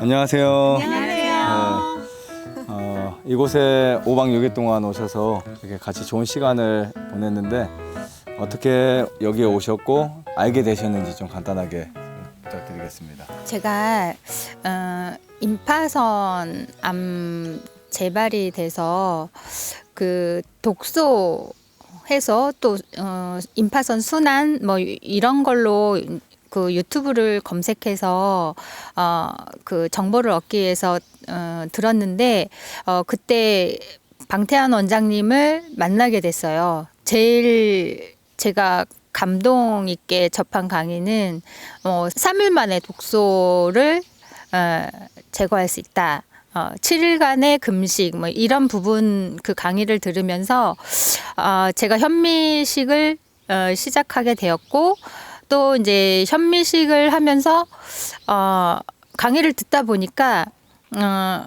안녕하세요. 안녕하세요. 네. 어, 이곳에 5박 6일 동안 오셔서 이렇게 같이 좋은 시간을 보냈는데 어떻게 여기에 오셨고 알게 되셨는지 좀 간단하게 부탁드리겠습니다. 제가 어, 임파선 암 재발이 돼서 그 독소 해서 또 어, 임파선 순환 뭐 이- 이런 걸로 그 유튜브를 검색해서 어, 그 정보를 얻기 위해서 어, 들었는데 어, 그때 방태환 원장님을 만나게 됐어요. 제일 제가 감동 있게 접한 강의는 어, 3일 만에 독소를 어, 제거할 수 있다. 어, 7일간의 금식 뭐 이런 부분 그 강의를 들으면서 어, 제가 현미식을 어, 시작하게 되었고 또 이제 현미식을 하면서 어, 강의를 듣다 보니까 어,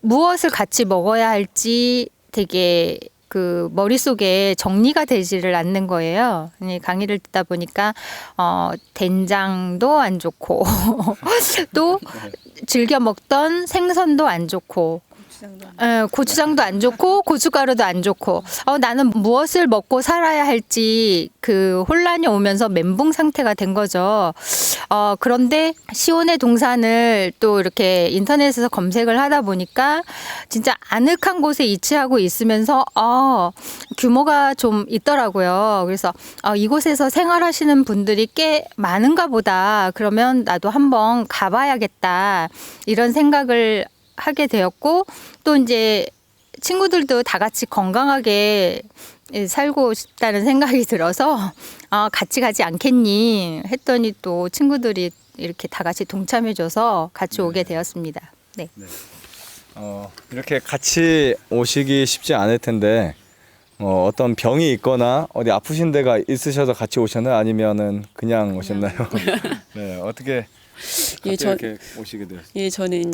무엇을 같이 먹어야 할지 되게 그 머릿속에 정리가 되지를 않는 거예요. 이 강의를 듣다 보니까 어 된장도 안 좋고 또 즐겨 먹던 생선도 안 좋고 예, 고추장도 안 좋고 고춧가루도 안 좋고 어, 나는 무엇을 먹고 살아야 할지 그 혼란이 오면서 멘붕 상태가 된 거죠. 어, 그런데 시온의 동산을 또 이렇게 인터넷에서 검색을 하다 보니까 진짜 아늑한 곳에 위치하고 있으면서 어, 규모가 좀 있더라고요. 그래서 어, 이곳에서 생활하시는 분들이 꽤 많은가 보다. 그러면 나도 한번 가봐야겠다. 이런 생각을 하게 되었고 또 이제 친구들도 다 같이 건강하게 살고 싶다는 생각이 들어서 아, 같이 가지 않겠니 했더니 또 친구들이 이렇게 다 같이 동참해줘서 같이 오게 되었습니다. 네. 어, 이렇게 같이 오시기 쉽지 않을 텐데 어, 어떤 병이 있거나 어디 아프신 데가 있으셔서 같이 오셨나요? 아니면은 그냥 오셨나요? 네, 어떻게 예, 저- 이렇게 오시게 되었어요? 예, 저는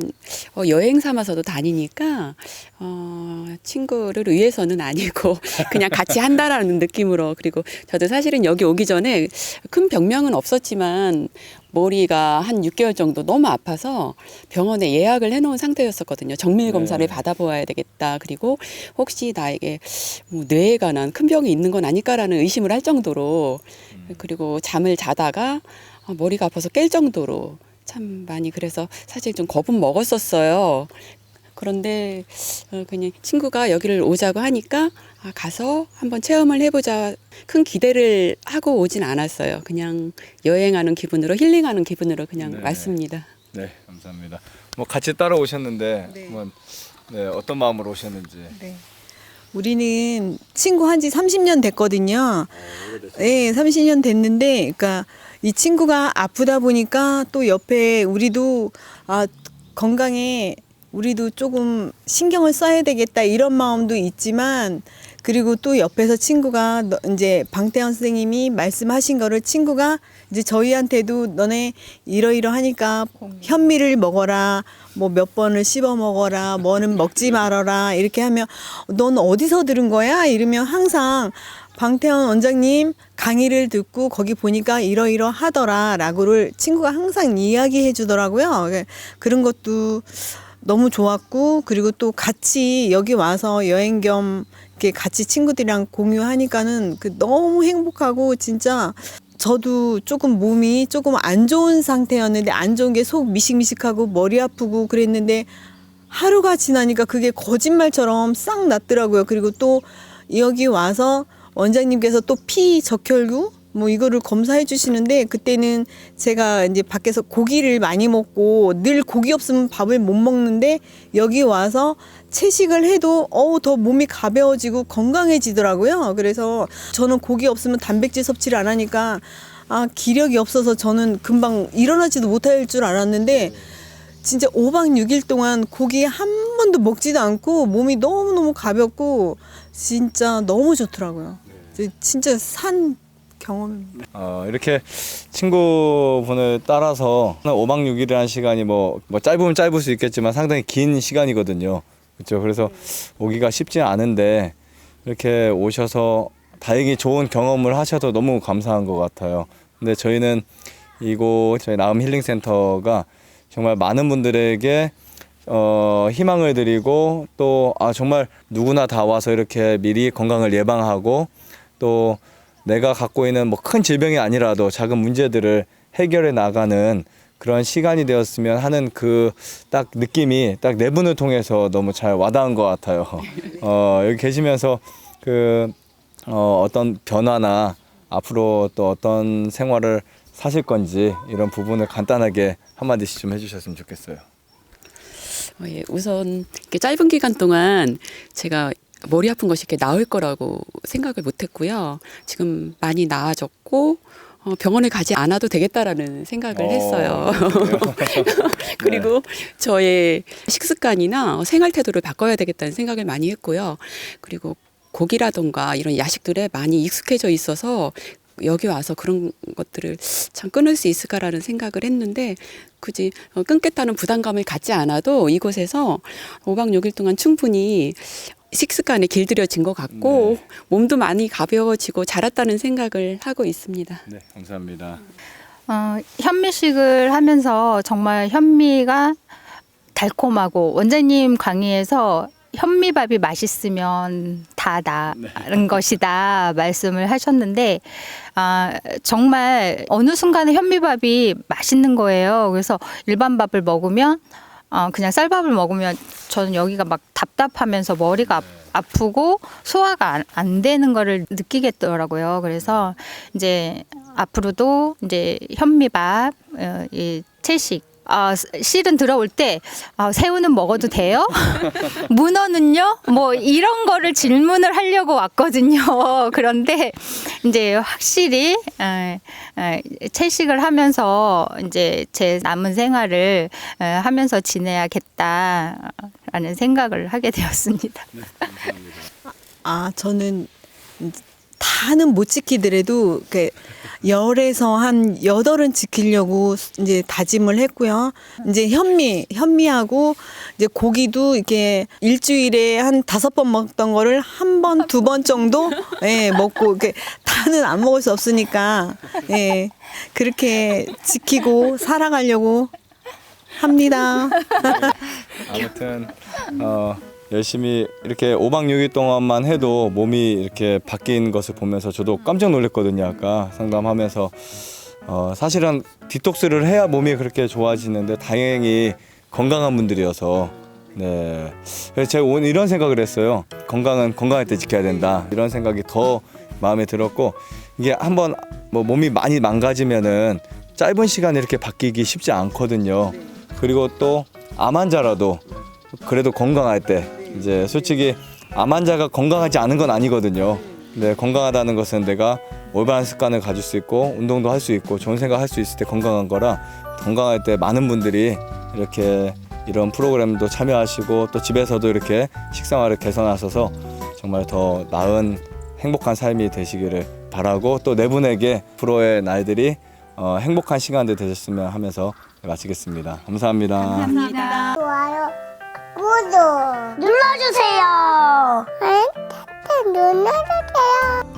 어, 여행 삼아서도 다니니까 어, 친구를 위해서는 아니고 그냥 같이 한다라는 느낌으로 그리고 저도 사실은 여기 오기 전에 큰 병명은 없었지만 머리가 한 6개월 정도 너무 아파서 병원에 예약을 해놓은 상태였었거든요. 정밀 검사를 네. 받아보아야 되겠다. 그리고 혹시 나에게 뭐 뇌에 관한 큰 병이 있는 건 아닐까라는 의심을 할 정도로 그리고 잠을 자다가 아, 머리가 아파서 깰 정도로 참 많이 그래서 사실 좀 겁은 먹었었어요. 그런데 어, 그냥 친구가 여기를 오자고 하니까 아, 가서 한번 체험을 해보자 큰 기대를 하고 오진 않았어요. 그냥 여행하는 기분으로 힐링하는 기분으로 그냥 네. 왔습니다. 네, 감사합니다. 뭐 같이 따라오셨는데 한번 네, 어떤 마음으로 오셨는지. 우리는 친구 한 지 30년 됐거든요. 네, 30년 됐는데, 그러니까 이 친구가 아프다 보니까 또 옆에 우리도 아, 건강에 우리도 조금 신경을 써야 되겠다 이런 마음도 있지만 그리고 또 옆에서 친구가 너- 이제 방태현 선생님이 말씀하신 거를 친구가 이제 저희한테도 너네 이러이러하니까 현미를 먹어라 뭐 몇 번을 씹어 먹어라 뭐는 먹지 말아라 이렇게 하면 넌 어디서 들은 거야? 이러면 항상 방태현 원장님 강의를 듣고 거기 보니까 이러이러 하더라라고를 친구가 항상 이야기해 주더라고요. 그런 것도 너무 좋았고 그리고 또 같이 여기 와서 여행 겸 이렇게 같이 친구들이랑 공유하니까는 그 너무 행복하고 진짜 저도 조금 몸이 조금 안 좋은 상태였는데 안 좋은 게 속 미식미식하고 머리 아프고 그랬는데 하루가 지나니까 그게 거짓말처럼 싹 났더라고요. 그리고 또 여기 와서 원장님께서 또 피 적혈구 뭐 이거를 검사해 주시는데 그때는 제가 이제 밖에서 고기를 많이 먹고 늘 고기 없으면 밥을 못 먹는데 여기 와서 채식을 해도 어우 더 몸이 가벼워지고 건강해지더라고요. 그래서 저는 고기 없으면 단백질 섭취를 안 하니까 아 기력이 없어서 저는 금방 일어나지도 못할 줄 알았는데 진짜 5박 6일 동안 고기 한 번도 먹지도 않고 몸이 너무너무 가볍고 진짜 너무 좋더라고요. 진짜 산 경험입니다. 어, 이렇게 친구분을 따라서 5박 6일이라는 시간이 뭐, 뭐 짧으면 짧을 수 있겠지만 상당히 긴 시간이거든요. 그렇죠. 그래서 오기가 쉽지 않은데 이렇게 오셔서 다행히 좋은 경험을 하셔서 너무 감사한 것 같아요. 근데 저희는 이곳 저희 나음 힐링 센터가 정말 많은 분들에게 어, 희망을 드리고 또 아, 정말 누구나 다 와서 이렇게 미리 건강을 예방하고 또 내가 갖고 있는 뭐 큰 질병이 아니라도 작은 문제들을 해결해 나가는 그런 시간이 되었으면 하는 그 딱 느낌이 딱 네 분을 통해서 너무 잘 와닿은 것 같아요. 어, 여기 계시면서 그 어, 어떤 변화나 앞으로 또 어떤 생활을 사실 건지 이런 부분을 간단하게 한마디씩 좀 해주셨으면 좋겠어요. 어, 예, 우선 짧은 기간 동안 제가 머리 아픈 것이 이렇게 나을 거라고 생각을 못 했고요. 지금 많이 나아졌고 어, 병원에 가지 않아도 되겠다라는 생각을 어, 했어요. 그리고 저의 식습관이나 생활 태도를 바꿔야 되겠다는 생각을 많이 했고요. 그리고 고기라던가 이런 야식들에 많이 익숙해져 있어서 여기 와서 그런 것들을 참 끊을 수 있을까라는 생각을 했는데 굳이 어, 끊겠다는 부담감을 갖지 않아도 이곳에서 5박 6일 동안 충분히 식습관에 길들여진 것 같고 몸도 많이 가벼워지고 자랐다는 생각을 하고 있습니다. 네, 감사합니다. 어, 현미식을 하면서 정말 현미가 달콤하고 원장님 강의에서 현미밥이 맛있으면 다 나은 것이다 말씀을 하셨는데 아 정말 어느 순간에 현미밥이 맛있는 거예요. 그래서 일반 밥을 먹으면 어, 그냥 쌀밥을 먹으면 저는 여기가 막 답답하면서 머리가 아- 아프고 소화가 안, 안 되는 거를 느끼겠더라고요. 그래서 이제 앞으로도 이제 현미밥, 어, 이 채식. 아, 스- 실은 들어올 때 아, 새우는 먹어도 돼요? 문어는요? 뭐 이런 거를 질문을 하려고 왔거든요. 그런데 이제 확실히 에, 에, 채식을 하면서 이제 제 남은 생활을 에, 하면서 지내야겠다라는 생각을 하게 되었습니다. 아 저는 다는 못 지키더라도 그 열에서 한 여덟은 지키려고 이제 다짐을 했고요. 이제 현미 현미하고 이제 고기도 이렇게 일주일에 한 다섯 번 먹던 거를 한 번 두 번 정도 예 먹고 이렇게 다는 안 먹을 수 없으니까 예 그렇게 지키고 살아가려고 합니다. 아무튼 어, 열심히 이렇게 5박 6일 동안만 해도 몸이 이렇게 바뀐 것을 보면서 저도 깜짝 놀랐거든요. 아까 상담하면서 어, 사실은 디톡스를 해야 몸이 그렇게 좋아지는데 다행히 건강한 분들이어서 네. 그래서 제가 오늘 이런 생각을 했어요. 건강은 건강할 때 지켜야 된다. 이런 생각이 더 마음에 들었고 이게 한번 뭐 몸이 많이 망가지면은 짧은 시간에 이렇게 바뀌기 쉽지 않거든요. 그리고 또 암 환자라도 그래도 건강할 때 이제 솔직히 암 환자가 건강하지 않은 건 아니거든요. 근데 건강하다는 것은 내가 올바른 습관을 가질 수 있고 운동도 할 수 있고 좋은 생각 할 수 있을 때 건강한 거라 건강할 때 많은 분들이 이렇게 이런 프로그램도 참여하시고 또 집에서도 이렇게 식생활을 개선하셔서 정말 더 나은 행복한 삶이 되시기를 바라고 또 네 분에게 프로의 날들이 어, 행복한 시간들 되셨으면 하면서 마치겠습니다. 감사합니다. 좋아요, 구독 눌러주세요. 응? 눌러주세요.